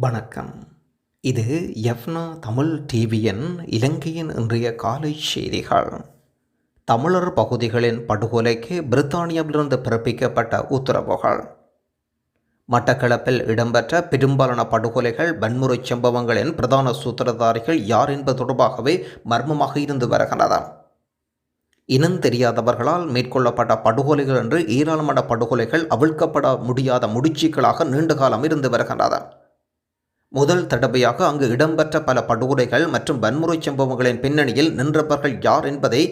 வணக்கம். இது எஃப்னா தமிழ் டிவியின் இலங்கையின் இன்றைய காலை செய்திகள். தமிழர் பகுதிகளின் படுகொலைக்கு பிரித்தானியாவிலிருந்து பிறப்பிக்கப்பட்ட உத்தரவுகள். மட்டக்களப்பில் இடம்பெற்ற பெரும்பாலான படுகொலைகள் வன்முறை சம்பவங்களின் பிரதான சூத்திரதாரிகள் யார் என்பது தொடர்பாகவே மர்மமாக இருந்து வருகின்றன. இனம் தெரியாதவர்களால் மேற்கொள்ளப்பட்ட படுகொலைகள் என்று ஏராளமான படுகொலைகள் அவிழ்க்கப்பட முடியாத முடிச்சுக்களாக நீண்டகாலம் இருந்து வருகின்றன. முதல் தடவையாக அங்கு இடம்பெற்ற பல படுகொலைகள் மற்றும் வன்முறை சம்பவங்களின் பின்னணியில் நின்றவர்கள் யார் என்பதை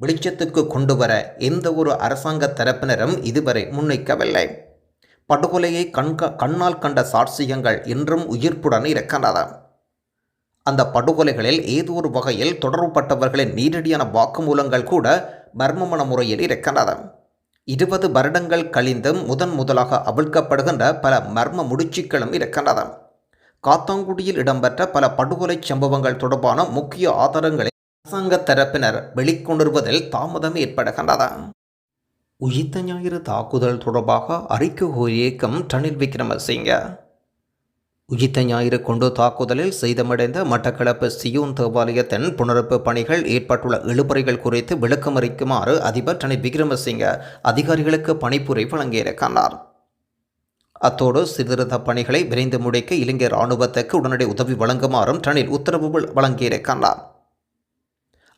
வெளிச்சத்துக்கு கொண்டு வர எந்த ஒரு அரசாங்க தரப்பினரும் இதுவரை முன்வைக்கவில்லை. படுகொலையை கண்க கண்ணால் கண்ட சாட்சியங்கள் இன்றும் உயிர்ப்புடன் இருக்கின்றன. அந்த படுகொலைகளில் ஏதோ ஒரு வகையில் தொடர்புபட்டவர்களின் நேரடியான வாக்குமூலங்கள் கூட மர்மமான முறையில் இருக்கின்றன. இருபது வருடங்கள் கழிந்தும் முதன் முதலாக அவிழ்க்கப்படுகின்ற பல மர்ம முடிச்சுக்களும் இருக்கின்றன. காத்தாங்குடியில் இடம்பெற்ற பல படுகொலை சம்பவங்கள் தொடர்பான முக்கிய ஆதாரங்களை அரசாங்க தரப்பினர் வெளிக்கொண்டிருப்பதில் தாமதம் ஏற்படுகின்றது உயிர்த்த ஞாயிறு தாக்குதல் தொடர்பாக அறிக்கை இயக்கம் ரணில் விக்ரமசிங்க. உயிர்த்த ஞாயிறு கொண்டு தாக்குதலில் சேதமடைந்த மட்டக்களப்பு சியூன் தேவாலயத்தின் புனரப்பு பணிகள் ஏற்பட்டுள்ள இழுபறைகள் குறித்து விளக்கமளிக்குமாறு அதிபர் ரணில் விக்ரமசிங்க அதிகாரிகளுக்கு பணிப்புரை வழங்கியிருக்கிறார் அத்தோடு சீர்திருத்த பணிகளை விரைந்து முடிக்க இலங்கை இராணுவத்துக்கு உடனடி உதவி வழங்குமாறும் ரணில் உத்தரவு வழங்கியிருக்கிறார்.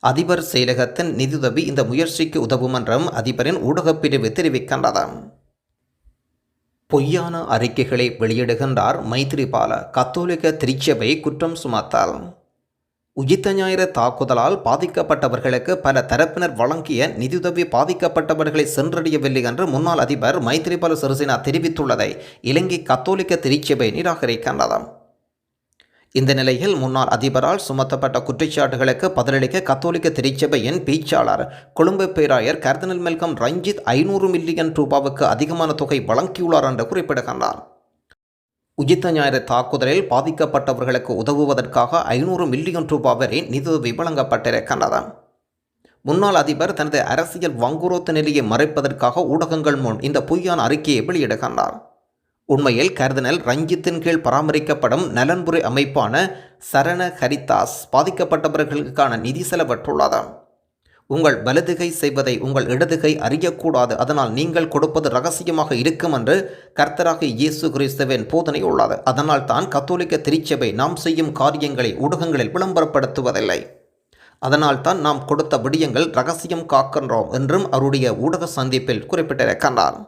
அதிபர் செயலகத்தின் நிதியுதவி இந்த முயற்சிக்கு உதவும் என்றும் அதிபரின் ஊடகப் பிரிவு தெரிவிக்கின்றது. பொய்யான அறிக்கைகளை வெளியிடுகின்றார் மைத்ரிபால. கத்தோலிக்க திருச்சபை குற்றம் சுமத்தால். உயிர்த்த ஞாயிறு தாக்குதலால் பாதிக்கப்பட்டவர்களுக்கு பல தரப்பினர் வழங்கிய நிதியுதவி பாதிக்கப்பட்டவர்களை சென்றடையவில்லை என்று முன்னாள் அதிபர் மைத்ரிபால சிறிசேனா தெரிவித்துள்ளதை இலங்கை கத்தோலிக்க திருச்சபை நிராகரிக்கின்றது இந்த நிலையில் முன்னாள் அதிபரால் சுமத்தப்பட்ட குற்றச்சாட்டுகளுக்கு பதிலளிக்க கத்தோலிக்க திருச்சபையின் பேச்சாளர் கொழும்பு பேராயர் கர்தனல் மெல்கம் ரஞ்சித் ஐநூறு மில்லியன் ரூபாவுக்கு அதிகமான தொகை வழங்கியுள்ளார் என்று குறிப்பிடுகின்றார். உஜித்த ஞாயிறு தாக்குதலில் பாதிக்கப்பட்டவர்களுக்கு உதவுவதற்காக ஐநூறு மில்லியன் ரூபாய் வரை நிதியுதவி வழங்கப்பட்டிருக்கின்றது முன்னாள் அதிபர் தனது அரசியல் வங்குரோத்து நிலையை மறைப்பதற்காக ஊடகங்கள் முன் இந்த பொய்யான அறிக்கையை வெளியிடுகின்றார் உண்மையில் கர்தினல் ரஞ்சித்தின் கீழ் பராமரிக்கப்படும் நலன்புரி அமைப்பான சரண ஹரிதாஸ் பாதிக்கப்பட்டவர்களுக்கான நிதி செலவற்றுள்ளதாம். உங்கள் வலதுகை செய்வதை உங்கள் இடதுகை அறியக்கூடாது. அதனால் நீங்கள் கொடுப்பது ரகசியமாக இருக்கும் என்று கர்த்தராக இயேசு கிறிஸ்துவின் போதனை உள்ளது. அதனால் தான் கத்தோலிக்க திருச்சபை நாம் செய்யும் காரியங்களை ஊடகங்களில் விளம்பரப்படுத்துவதில்லை. அதனால் தான் நாம் கொடுத்த விடயங்கள் ரகசியம் காக்கின்றோம் என்றும் அவருடைய ஊடக சந்திப்பில் குறிப்பிட்டிருக்கின்றார்.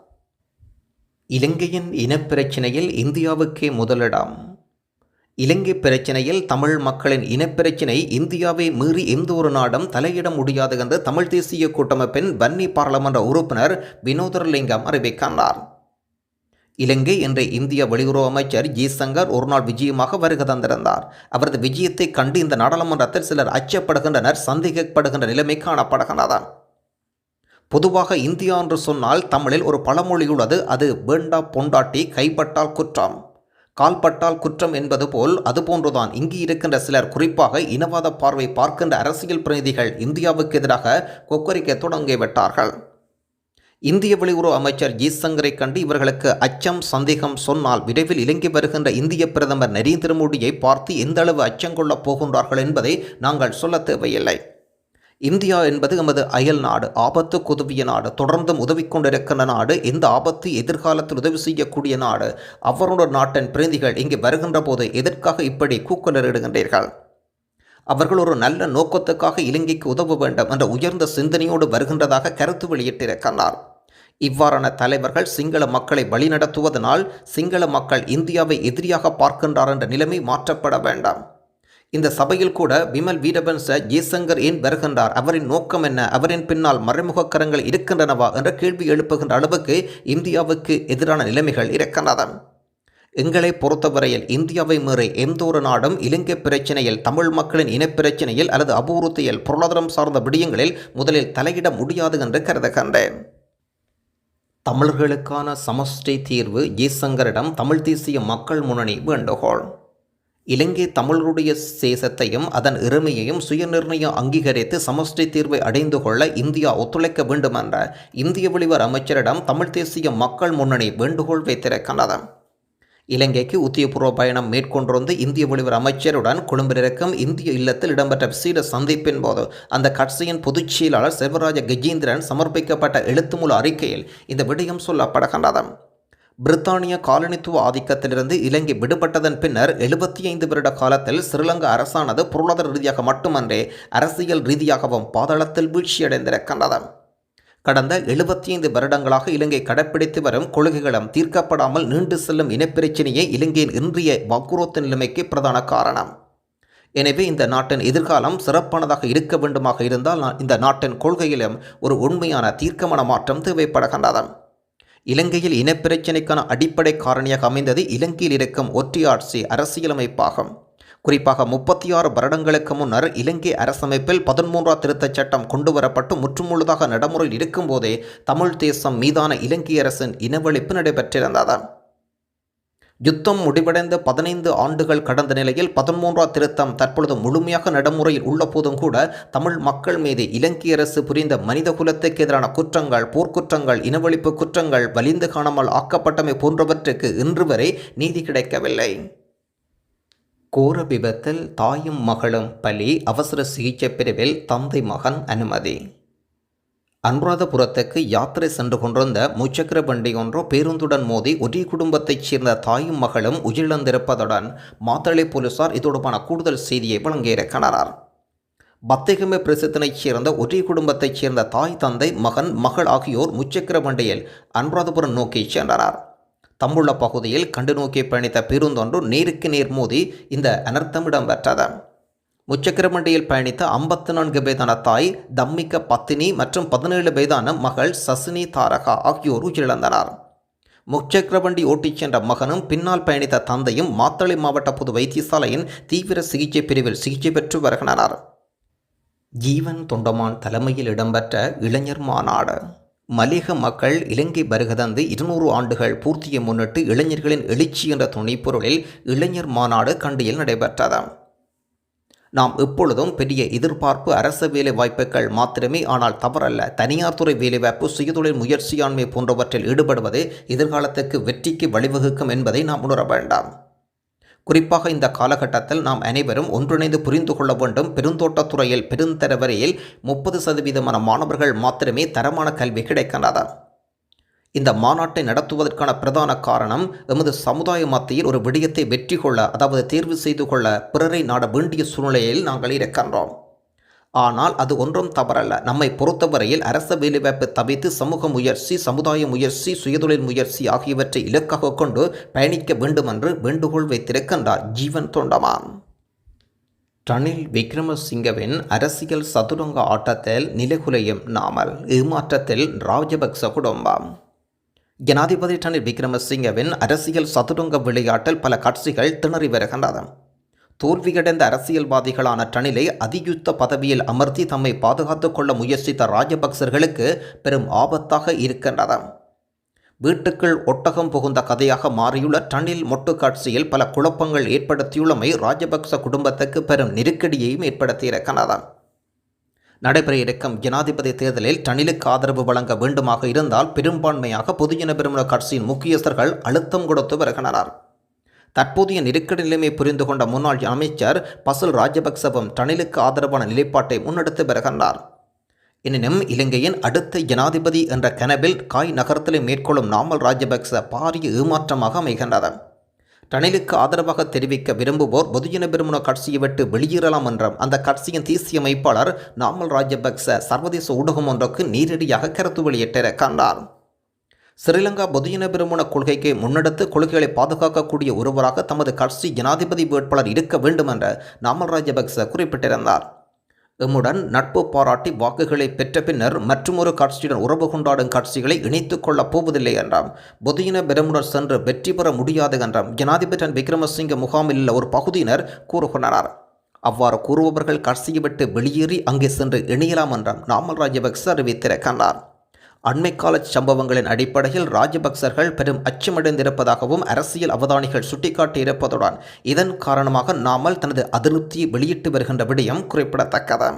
இலங்கையின் இனப்பிரச்சினையில் இந்தியாவுக்கே முதலிடம். இலங்கை பிரச்சினையில் தமிழ் மக்களின் இனப்பிரச்சினை இந்தியாவை மீறி எந்த ஒரு நாடும் தலையிட முடியாது என்று தமிழ் தேசிய கூட்டமைப்பின் வன்னி பாராளுமன்ற உறுப்பினர் வினோதரலிங்கம் அறிவிக்கின்றார். இலங்கை என்ற இந்திய வெளியுறவு அமைச்சர் ஜிசங்கர் ஒருநாள் விஜயமாக வருகை தந்திருந்தார். அவரது விஜயத்தை கண்டு இந்த நாடாளுமன்றத்தில் சிலர் அச்சப்படுகின்றனர் சந்தேகப்படுகின்ற நிலைமை காணப்படுகின்றன பொதுவாக இந்தியா என்று சொன்னால் தமிழில் ஒரு பழமொழி உள்ளது அது வேண்டா பொண்டாட்டி கைப்பட்டால் குற்றம். கால்பட்டால் குற்றம் என்பது போல் அதுபோன்றுதான் இங்கு இருக்கின்ற சிலர் குறிப்பாக இனவாத பார்வை பார்க்கின்ற அரசியல் பிரதிநிதிகள் இந்தியாவுக்கு எதிராக கொக்கரிக்க தொடங்கிவிட்டார்கள் இந்திய வெளியுறவு அமைச்சர் ஜெய்சங்கரை கண்டு இவர்களுக்கு அச்சம் சந்தேகம் சொன்னால் விரைவில் இலங்கி வருகின்ற இந்திய பிரதமர் நரேந்திர மோடியை பார்த்து எந்த அளவு அச்சம் கொள்ளப் போகின்றார்கள் என்பதை நாங்கள் சொல்ல தேவையில்லை. இந்தியா என்பது எமது அயல் நாடு ஆபத்து குதவிய நாடு தொடர்ந்தும் உதவி கொண்டிருக்கின்ற நாடு இந்த ஆபத்து எதிர்காலத்தில் உதவி செய்யக்கூடிய நாடு. அவரோட நாட்டின் பிரதிநிதிகள் இங்கு வருகின்ற போது எதற்காக இப்படி கூக்குலரிடுகின்றீர்கள் அவர்கள் ஒரு நல்ல நோக்கத்துக்காக இலங்கைக்கு உதவ வேண்டும் என்ற உயர்ந்த சிந்தனையோடு வருகின்றதாக கருத்து வெளியிட்டிருக்கிறார் இவ்வாறான தலைவர்கள் சிங்கள மக்களை வழிநடத்துவதனால் சிங்கள மக்கள் இந்தியாவை எதிரியாக பார்க்கின்றார் என்ற நிலைமை மாற்றப்பட வேண்டாம். இந்த சபையில் கூட விமல் வீரபன்ச ஜெய்சங்கர் ஏன் வருகின்றார்? அவரின் நோக்கம் என்ன? அவரின் பின்னால் மறைமுக கரங்கள் இருக்கின்றனவா? என்ற கேள்வி எழுப்புகின்ற அளவுக்கு இந்தியாவுக்கு எதிரான நிலைமைகள் இருக்கின்றன. எங்களை பொறுத்தவரையில் இந்தியாவை மீறி எந்த ஒரு நாடும் இலங்கை பிரச்சனையில் தமிழ் மக்களின் இனப்பிரச்சனையில் அல்லது அபூர்வத்தையில் பொருளாதாரம் சார்ந்த விடயங்களில் முதலில் தலையிட முடியாது என்று கருதுகின்றேன். தமிழர்களுக்கான சமஷ்டி தீர்வு ஜெய்சங்கரிடம் தமிழ் தேசிய மக்கள் முன்னணி வேண்டுகோள். இலங்கை தமிழருடைய சேசத்தையும் அதன் இறுமையையும் சுயநிர்ணயம் அங்கீகரித்து சமஷ்டி தீர்வை அடைந்து கொள்ள இந்தியா ஒத்துழைக்க வேண்டும் என்ற இந்திய வெளிவர் அமைச்சரிடம் தமிழ் தேசிய மக்கள் முன்னணி வேண்டுகோள் வைத்திருக்கின்றது. இலங்கைக்கு உத்தியபூர்வ பயணம் மேற்கொண்டிருந்து இந்திய வெளிவர் அமைச்சருடன் கொழும்பிலிருக்கும் இந்திய இல்லத்தில் இடம்பெற்ற விசேட சந்திப்பின் போது அந்த கட்சியின் பொதுச் செயலாளர் செல்வராஜ கஜேந்திரன் சமர்ப்பிக்கப்பட்ட எழுத்துமூல அறிக்கையில் இந்த விடயம் சொல்லப்படுகின்றது. பிரித்தானிய காலனித்துவ ஆதிக்கத்திலிருந்து இலங்கை விடுபட்டதன் பின்னர் எழுபத்தி ஐந்து வருட காலத்தில் ஸ்ரீலங்கா அரசானது பொருளாதார ரீதியாக மட்டுமன்றே அரசியல் ரீதியாகவும் பாதாளத்தில் வீழ்ச்சியடைந்திருக்கின்றது கடந்த எழுபத்தி ஐந்து வருடங்களாக இலங்கை கடைப்பிடித்து வரும் கொள்கைகளும் தீர்க்கப்படாமல் நீண்டு செல்லும் இனப்பிரச்சினையே இலங்கையின் இன்றைய வக்குரோத்த நிலைமைக்கு பிரதான காரணம். எனவே இந்த நாட்டின் எதிர்காலம் சிறப்பானதாக இருக்க வேண்டுமாக இருந்தால் இந்த நாட்டின் கொள்கையிலும் ஒரு உண்மையான தீர்க்கமான மாற்றம் தேவைப்படுகின்றது இலங்கையில் இனப்பிரச்சினைக்கான அடிப்படை காரணியாக அமைந்தது இலங்கையில் இருக்கும் ஒற்றையாட்சி அரசியலமைப்பாகும். குறிப்பாக முப்பத்தி ஆறு வருடங்களுக்கு முன்னர் இலங்கை அரசமைப்பில் பதிமூன்றாம் திருத்தச் சட்டம் கொண்டுவரப்பட்டு முற்றுமுழுதாக நடைமுறையில் இருக்கும்போதே தமிழ் தேசம் மீதான இலங்கை அரசின் இனவழிப்பு நடைபெற்றிருந்தது. யுத்தம் முடிவடைந்த பதினைந்து ஆண்டுகள் கடந்த நிலையில் பதிமூன்றாம் திருத்தம் தற்பொழுது முழுமையாக நடைமுறையில் உள்ள போதும் கூட தமிழ் மக்கள் மீது இலங்கை அரசு புரிந்த மனித குலத்துக்கு எதிரான குற்றங்கள் போர்க்குற்றங்கள் இனவழிப்பு குற்றங்கள் வலிந்து காணாமல் ஆக்கப்பட்டமை போன்றவற்றுக்கு இன்று வரை நீதி கிடைக்கவில்லை. கோர விபத்தில் தாயும் மகளும் பலி அவசர சிகிச்சை பிரிவில் தந்தை மகன் அனுமதி. அனுராதபுரத்துக்கு யாத்திரை சென்று கொண்டிருந்த முச்சக்கர வண்டி ஒன்று பேருந்துடன் மோதி ஒரே குடும்பத்தைச் சேர்ந்த தாயும் மகளும் உயிரிழந்திருப்பதுடன் மாத்தளை போலீசார் இது தொடர்பான கூடுதல் செய்தியை வழங்கியிருக்கிறார் பத்திகமை பிரசித்தனைச் சேர்ந்த ஒரே குடும்பத்தைச் சேர்ந்த தாய் தந்தை மகன் மகள் ஆகியோர் முச்சக்கர வண்டியில் அனுராதபுரம் நோக்கி சென்றனர். தம்புள்ள பகுதியில் கண்டு நோக்கி பயணித்த பேருந்தொன்று நேருக்கு நேர் மோதி இந்த அனர்த்தமிடம் இடம்பெற்றது முச்சக்கர வண்டியில் பயணித்த ஐம்பத்து நான்கு வயதான தாய் தம்மிக்க பத்தினி மற்றும் பதினேழு வயதான மகள் சசினி தாரகா ஆகியோர் உயிரிழந்தனர். முச்சக்கர வண்டி ஓட்டிச் சென்ற மகனும் பின்னால் பயணித்த தந்தையும் மாத்தளை மாவட்ட பொது வைத்தியசாலையின் தீவிர சிகிச்சை பிரிவில் சிகிச்சை பெற்று வருகின்றனர். ஜீவன் தொண்டமான் தலைமையில் இடம்பெற்ற இளைஞர் மாநாடு. மலேக மக்கள் இலங்கை வருகதந்து இருநூறு ஆண்டுகள் பூர்த்தியை முன்னிட்டு இளைஞர்களின் எழுச்சி என்ற துணைப்பொருளில் இளைஞர் மாநாடு கண்டியில் நடைபெற்றது. நாம் எப்பொழுதும் பெரிய எதிர்பார்ப்பு அரச வேலை வாய்ப்புகள் மாத்திரமே ஆனால் தவறல்ல. தனியார் துறை வேலைவாய்ப்பு சுயதொழில் முயற்சியாண்மை போன்றவற்றில் ஈடுபடுவது எதிர்காலத்துக்கு வெற்றிக்கு வழிவகுக்கும் என்பதை நாம் உணர வேண்டாம். குறிப்பாக இந்த காலகட்டத்தில் நாம் அனைவரும் ஒன்றிணைந்து புரிந்து கொள்ள வேண்டும். பெருந்தோட்டத் துறையில் பெருந்தர வரையில் முப்பது சதவீதமான மாணவர்கள் மாத்திரமே தரமான கல்வி கிடைக்கின்றன. இந்த மாநாட்டை நடத்துவதற்கான பிரதான காரணம் எமது சமுதாய மத்தியில் ஒரு விடயத்தை வெற்றி கொள்ள அதாவது தேர்வு செய்து கொள்ள பிறரை நாட வேண்டிய சூழ்நிலையில் நாங்கள் இருக்கின்றோம். ஆனால் அது ஒன்றும் தவறல்ல. நம்மை பொறுத்தவரையில் அரச வேலைவாய்ப்பு தவிர்த்து சமூக முயற்சி சமுதாய முயற்சி சுயதொழில் முயற்சி ஆகியவற்றை இலக்காக கொண்டு பயணிக்க வேண்டுமென்று வேண்டுகோள் வைத்திருக்கின்றார் ஜீவன் தொண்டமான் ரணில் விக்ரமசிங்கவின் அரசியல் சதுரங்க ஆட்டத்தில் நிலைகுலையும் நாமல் ஏமாற்றத்தில் ராஜபக்ச குடும்பம். ஜனாதிபதி ரணில் விக்ரமசிங்கவின் அரசியல் சதுரங்க விளையாட்டில் பல கட்சிகள் திணறி வருகின்றன. தோல்வியடைந்த அரசியல்வாதிகளான ரணிலை அதியுத்த பதவியில் அமர்த்தி தம்மை பாதுகாத்துக் கொள்ள முயற்சித்த ராஜபக்சர்களுக்கு பெரும் ஆபத்தாக இருக்கின்றது வீட்டுக்குள் ஒட்டகம் புகுந்த கதையாக மாறியுள்ள டனில் மொட்டு காட்சியில் பல குழப்பங்கள் ஏற்படுத்தியுள்ளமை ராஜபக்ச குடும்பத்துக்கு பெரும் நெருக்கடியையும் ஏற்படுத்தியிருக்கிறது நடைபெற இருக்கும் ஜனாதிபதி தேர்தலில் டனிலுக்கு ஆதரவு வழங்க வேண்டுமாக இருந்தால் பெரும்பான்மையாக பொதுஜன பெருமுன கட்சியின் முக்கியஸ்தர்கள் அழுத்தம் கொடுத்து வருகின்றனர். தற்போதைய நெருக்கடி நிலைமை புரிந்து கொண்ட முன்னாள் அமைச்சர் பசுல் ராஜபக்சவும் டனிலுக்கு ஆதரவான நிலைப்பாட்டை முன்னெடுத்து வருகின்றார். எனினும் இலங்கையின் அடுத்த ஜனாதிபதி என்ற கனவில் காய் நகரத்திலே மேற்கொள்ளும் நாமல் ராஜபக்ச பாரிய ஏமாற்றமாக அமைகின்றது. ரணிலுக்கு ஆதரவாக தெரிவிக்க விரும்புவோர் பொதுஜன பெருமுன கட்சியை விட்டு வெளியேறலாம் என்றும் அந்த கட்சியின் தேசிய அமைப்பாளர் நாமல் ராஜபக்ச சர்வதேச ஊடகம் ஒன்றுக்கு நேரடியாக கருத்து வெளியிட்டிருக்கின்றார் ஸ்ரீலங்கா பொதுஜன பெருமுன கொள்கைக்கு முன்னெடுத்து கொள்கைகளை பாதுகாக்கக்கூடிய ஒருவராக தமது கட்சி ஜனாதிபதி வேட்பாளர் இருக்க வேண்டும் என்று நாமல் ராஜபக்ச குறிப்பிட்டிருந்தார். எம்முடன் நட்பு பாராட்டி வாக்குகளை பெற்ற பின்னர் மற்றுமொரு காட்சியுடன் உறவு கொண்டாடும் காட்சிகளை இணைத்துக் கொள்ளப் போவதில்லை என்றாம். பொதுயின பெருமுடன் சென்று வெற்றி பெற முடியாது என்றாம். ஜனாதிபதி விக்ரமசிங்க முகாமில் உள்ள ஒரு பகுதியினர் கூறுகின்றனர். அவ்வாறு கூறுபவர்கள் கட்சியை விட்டு வெளியேறி அங்கே சென்று இணையலாம் என்றாம். நாமல் ராஜபக்ச அறிவித்திருக்கின்றார். அண்மைக்கால சம்பவங்களின் அடிப்படையில் ராஜபக்சர்கள் பெரும் அச்சமடைந்திருப்பதாகவும் அரசியல் அவதானிகள் சுட்டிக்காட்டியிருப்பதுடன் இதன் காரணமாக நாமல் தனது அதிருப்தியை வெளியிட்டு வருகின்ற விடயம் குறிப்பிடத்தக்கது.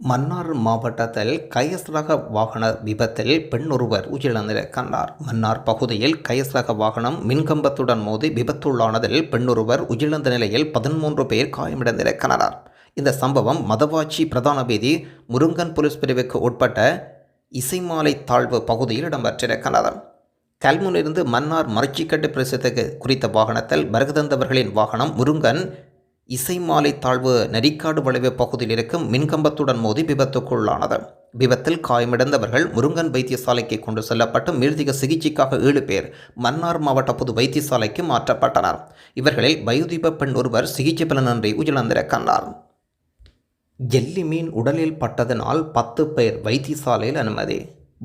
மன்னார் மாவட்டத்தில் கயஸ் ரக வாகன விபத்தில் பெண் ஒருவர் உயிரிழந்திருக்கின்றார் மன்னார் பகுதியில் கயஸ் ரக வாகனம் மின்கம்பத்துடன் மோதி விபத்துள்ளானதில் பெண்ணொருவர் உயிரிழந்த நிலையில் பதிமூன்று பேர் காயமடைந்திருக்கின்றனர் இந்த சம்பவம் மதவாச்சி பிரதான வீதி முருங்கன் போலீஸ் பிரிவுக்கு உட்பட்ட இசைமாலை தாழ்வு பகுதியில் இடம்பெற்றிருக்கிறது கல்முனிலிருந்து மன்னார் மரச்சிக்கட்டு பிரதேசத்துக்கு குறித்த வாகனத்தில் மருகதந்தவர்களின் வாகனம் முருங்கன் இசைமாலை தாழ்வு நெறிக்காடு வளைவு பகுதியில் இருக்கும் மின்கம்பத்துடன் மோதி விபத்துக்குள்ளானது. விபத்தில் காயமடைந்தவர்கள் முருங்கன் வைத்தியசாலைக்கு கொண்டு செல்லப்பட்டு மேல்திக சிகிச்சைக்காக ஏழு பேர் மன்னார் மாவட்ட பொது வைத்தியசாலைக்கு மாற்றப்பட்டனர். இவர்களில் வயோதிப பெண் ஒருவர் சிகிச்சை பலனின்றி உயிரிழந்திருக்கின்றார் ஜெல்லி மீன் உடலில் பட்டதனால் பத்து பேர் வைத்தியசாலையில் அனுமதி.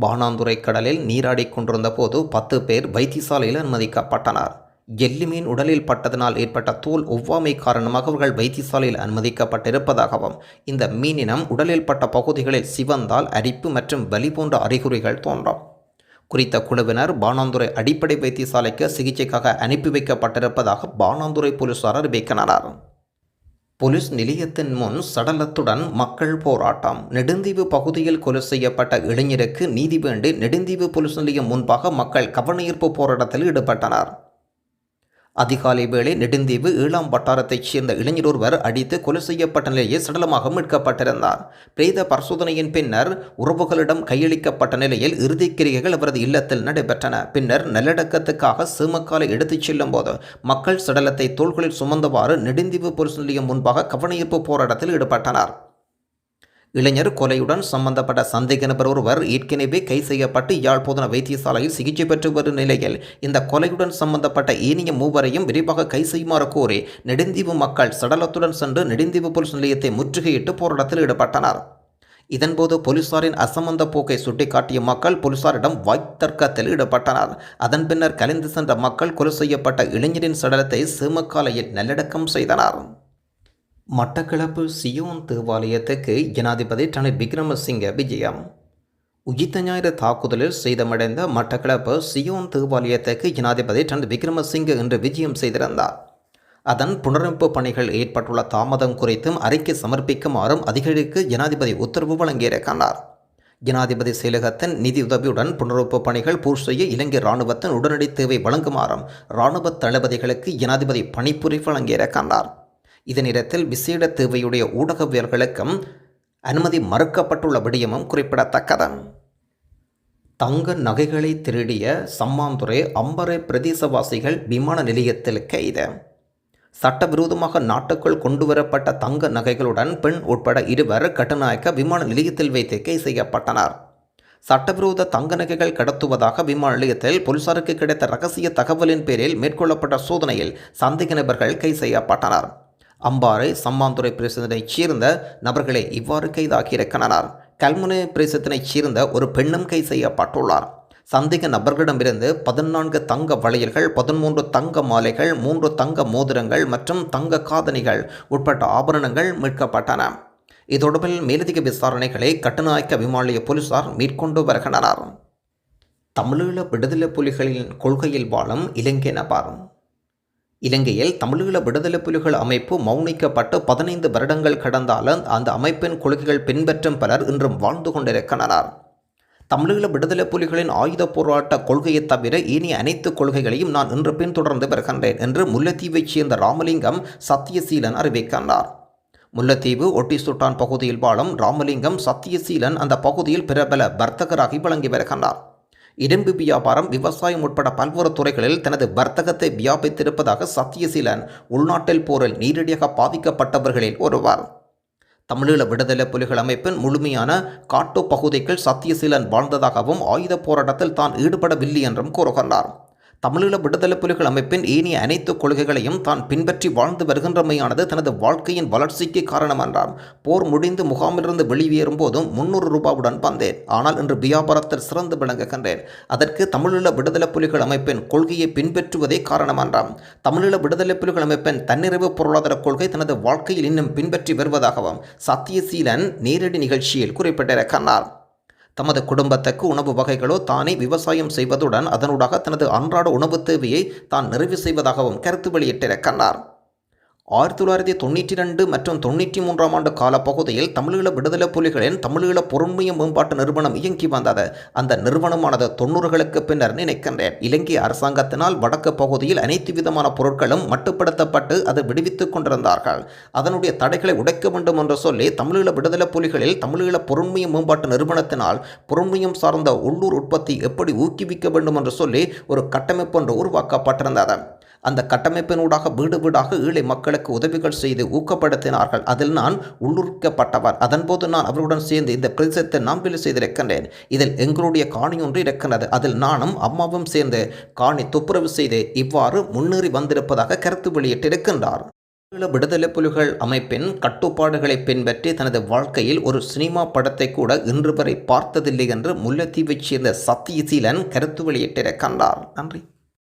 பானாந்துறை கடலில் நீராடிக் கொண்டிருந்த போது பத்து பேர் வைத்தியசாலையில் அனுமதிக்கப்பட்டனர். ஜெல்லி மீன் உடலில் பட்டதனால் ஏற்பட்ட தோல் ஒவ்வாமை காரணமாக அவர்கள் வைத்தியசாலையில் அனுமதிக்கப்பட்டிருப்பதாகவும் இந்த மீனினம் உடலில் பட்ட பகுதிகளில் சிவந்தால் அரிப்பு மற்றும் வலி போன்ற அறிகுறிகள் தோன்றும். குறித்த குழுவினர் பானாந்துறை அடிப்படை வைத்தியசாலைக்கு சிகிச்சைக்காக அனுப்பி வைக்கப்பட்டிருப்பதாக பானாந்துறை போலீசார் அறிவிக்கின்றனர். போலீஸ் நிலையத்தின் முன் சடலத்துடன் மக்கள் போராட்டம். நெடுந்தீவு பகுதியில் கொலை செய்யப்பட்ட இளைஞருக்கு நீதி வேண்டி நெடுந்தீவு போலீஸ் நிலையம் முன்பாக மக்கள் கவனஈர்ப்பு போராட்டத்தில் ஈடுபட்டனர். அதிகாலை வேளை நெடுந்தீவு ஏழாம் வட்டாரத்தைச் சேர்ந்த இளைஞர் ஒருவர் அடித்து கொலை செய்யப்பட்ட நிலையில் சடலமாக மீட்கப்பட்டிருந்தார். பிரேத பரிசோதனையின் பின்னர் உறவுகளிடம் கையளிக்கப்பட்ட நிலையில் இறுதிக்கிரியைகள் அவரது இல்லத்தில் நடைபெற்றன. பின்னர் நல்லடக்கத்துக்காக சீமக்காலை எடுத்துச் செல்லும் போது மக்கள் சடலத்தை தோள்களில் சுமந்தவாறு நெடுந்தீவு பொலிஸ் நிலையம் முன்பாக கவனஈர்ப்பு போராட்டத்தில் ஈடுபட்டனர். இளைஞர் கொலையுடன் சம்பந்தப்பட்ட சந்தேக நபர் ஒருவர் ஏற்கனவே கை செய்யப்பட்டு யாழ்ப்பாண வைத்தியசாலையில் சிகிச்சை பெற்று வரும் நிலையில் இந்த கொலையுடன் சம்பந்தப்பட்ட ஏனைய மூவரையும் விரைவாக கை செய்யுமாறு கோரி நெடுந்தீவு மக்கள் சடலத்துடன் சென்று நெடுந்தீவு போலீஸ் நிலையத்தை முற்றுகையிட்டு போராட்டத்தில் ஈடுபட்டனர். இதன்போது போலீசாரின் அசம்பந்த போக்கை சுட்டிக்காட்டிய மக்கள் போலீசாரிடம் வாய்த்தர்க்கத்தில் ஈடுபட்டனர். அதன் பின்னர் கலைந்து சென்ற மக்கள் கொலை செய்யப்பட்ட இளைஞரின் சடலத்தை சிமக்காலையில் நல்லடக்கம் செய்தனர். மட்டக்களப்பு சியோன் தேவாலயத்துக்கு ஜனாதிபதி ரணில் விக்ரமசிங்க விஜயம். உயிர்த்த ஞாயிறு தாக்குதலில் சேதமடைந்த மட்டக்களப்பு சியோன் தேவாலயத்துக்கு ஜனாதிபதி ரணில் விக்ரமசிங்க இன்று விஜயம் செய்திருந்தார். அதன் புனரமைப்பு பணிகள் ஏற்பட்டுள்ள தாமதம் குறித்தும் அறிக்கை சமர்ப்பிக்குமாறும் அதிகாரிக்கு ஜனாதிபதி உத்தரவு வழங்கியிருக்கிறார். ஜனாதிபதி செயலகத்தின் நிதியுதவியுடன் புனரமைப்பு பணிகள் பூர்த்தி செய்ய இலங்கை இராணுவத்தின் உடனடி தேவை வழங்குமாறும் இராணுவ தளபதிகளுக்கு ஜனாதிபதி பணிப்புரி வழங்கியிருக்கிறார். இதனிடத்தில் விசேட தேவையுடைய ஊடகவியல்களுக்கும் அனுமதி மறுக்கப்பட்டுள்ள விடயமும் குறிப்பிடத்தக்கது. தங்க நகைகளை திருடிய சம்மாந்துறை அம்பரை பிரதேசவாசிகள் விமான நிலையத்தில் கைது. சட்டவிரோதமாக நாட்டுக்குள் கொண்டுவரப்பட்ட தங்க நகைகளுடன் பெண் உட்பட இருவர் கட்டுநாயக்க விமான நிலையத்தில் வைத்து கை செய்யப்பட்டனர். சட்டவிரோத தங்க நகைகள் கடத்துவதாக விமான நிலையத்தில் போலீசாருக்கு கிடைத்த ரகசிய தகவலின் பேரில் மேற்கொள்ளப்பட்ட சோதனையில் சந்தேக நபர்கள் கை செய்யப்பட்டனர். அம்பாறை சம்மாந்துறை பிரதேசத்தினைச் சேர்ந்த நபர்களை இவ்வாறு கைதாகியிருக்கின்றனர் கல்முனை பிரதேசத்தினைச் சேர்ந்த ஒரு பெண்ணும் கை செய்யப்பட்டுள்ளார். சந்தேக நபர்களிடமிருந்து பதினான்கு தங்க வளையல்கள் பதிமூன்று தங்க மாலைகள் மூன்று தங்க மோதிரங்கள் மற்றும் தங்க காதணிகள் உட்பட்ட ஆபரணங்கள் மீட்கப்பட்டன. இது தொடர்பில் மேலதிக விசாரணைகளை கட்டுநாயக்க விமானிய போலீசார் மேற்கொண்டு வருகின்றனர். தமிழீழ விடுதலை புலிகளின் கொள்கையில் வாழும் இலங்கை நபர் இலங்கையில் தமிழீழ விடுதலை புலிகள் அமைப்பு மௌனிக்கப்பட்டு பதினைந்து வருடங்கள் கடந்தாலும் அந்த அமைப்பின் கொள்கைகள் பின்பற்றும் பலர் இன்றும் வாழ்ந்து கொண்டிருக்கின்றனர். தமிழீழ விடுதலை புலிகளின் ஆயுத போராட்ட கொள்கையை தவிர இனி அனைத்து கொள்கைகளையும் நான் இன்று பின்தொடர்ந்து வருகின்றேன் என்று முல்லைத்தீவைச் சேர்ந்த ராமலிங்கம் சத்தியசீலன் அறிவிக்கின்றார். முல்லைத்தீவு ஒட்டி சுட்டான் பகுதியில் வாழும் ராமலிங்கம் சத்தியசீலன் அந்த பகுதியில் பிரபல வர்த்தகராகி வழங்கி வருகின்றார். இடம்பு வியாபாரம் விவசாயம் உட்பட பல்வேறு துறைகளில் தனது வர்த்தகத்தை வியாபித்திருப்பதாக சத்தியசீலன் உள்நாட்டில் போரில் நேரடியாக பாதிக்கப்பட்டவர்களில் ஒருவர். தமிழீழ விடுதலை புலிகள் அமைப்பின் முழுமையான காட்டு பகுதிக்குள் சத்தியசீலன் வாழ்ந்ததாகவும் ஆயுத போராட்டத்தில் தான் ஈடுபடவில்லை என்றும் கூறுகின்றார் தமிழீழ விடுதலை புலிகள் அமைப்பின் ஏனைய அனைத்து கொள்கைகளையும் தான் பின்பற்றி வாழ்ந்து வருகின்றமையானது தனது வாழ்க்கையின் வளர்ச்சிக்கு காரணம் என்றார் போர் முடிந்து முகாமிலிருந்து வெளியேறும் போதும் முன்னூறு ரூபாவுடன் வந்தேன். ஆனால் இன்று வியாபாரத்தில் சிறந்து விளங்குகின்றேன். அதற்கு தமிழீழ விடுதலை புலிகள் அமைப்பின் கொள்கையை பின்பற்றுவதே காரணம் என்றார் தமிழீழ விடுதலை புலிகள் அமைப்பின் தன்னிறைவு பொருளாதார கொள்கை தனது வாழ்க்கையில் இன்னும் பின்பற்றி வருவதாகவும் சத்தியசீலன் நேரடி நிகழ்ச்சியில் குறிப்பிட்டிருக்கிறார். தமது குடும்பத்துக்கு உணவு வகைகளோ தானே விவசாயம் செய்வதுடன் அதனூடாக தனது அன்றாட உணவு தேவையை தான் நிறைவு செய்வதாகவும் கருத்து வெளியிட்டிருக்கின்றார் ஆயிரத்தி தொள்ளாயிரத்தி தொண்ணூற்றி ரெண்டு மற்றும் தொண்ணூற்றி மூன்றாம் ஆண்டு காலப்பகுதியில் தமிழீழ விடுதலை புலிகளின் தமிழீழ பொருண்மைய மேம்பாட்டு நிறுவனம் இயங்கி வந்தது. அந்த நிறுவனமானது தொண்ணூறுகளுக்கு பின்னர் நினைக்கின்றேன். இலங்கை அரசாங்கத்தினால் வடக்கு பகுதியில் அனைத்து விதமான பொருட்களும் மட்டுப்படுத்தப்பட்டு அதை விடுவித்துக் கொண்டிருந்தார்கள். அதனுடைய தடைகளை உடைக்க வேண்டும் என்று சொல்லி தமிழீழ விடுதலை புலிகளில் தமிழீழ பொருண்மைய மேம்பாட்டு நிறுவனத்தினால் பொருண்மையம் சார்ந்த உள்ளூர் உற்பத்தி எப்படி ஊக்குவிக்க வேண்டும் என்று சொல்லி ஒரு கட்டமைப்பு ஒன்று உருவாக்கப்பட்டிருந்தது. அந்த கட்டமைப்பினூடாக வீடு வீடாக ஏழை மக்களுக்கு உதவிகள் செய்து ஊக்கப்படுத்தினார்கள். அதில் நான் உள்ளூர்க்கப்பட்டவர். அதன்போது நான் அவருடன் சேர்ந்து இந்த பிரதேசத்தை நம்பில் செய்திருக்கின்றேன். இதில் எங்களுடைய காணி ஒன்று இருக்கின்றது. அதில் நானும் அம்மாவும் சேர்ந்து காணி துப்புரவு செய்து இவ்வாறு முன்னேறி வந்திருப்பதாக கருத்து வெளியிட்டிருக்கின்றார். தமிழீழ விடுதலை புலிகள் அமைப்பின் கட்டுப்பாடுகளை பின்பற்றி தனது வாழ்க்கையில் ஒரு சினிமா படத்தை கூட இன்று வரை பார்த்ததில்லை என்று முல்லைத்தீவைச் சேர்ந்த சத்யசீலன் கருத்து வெளியிட்டிருக்கின்றார். நன்றி.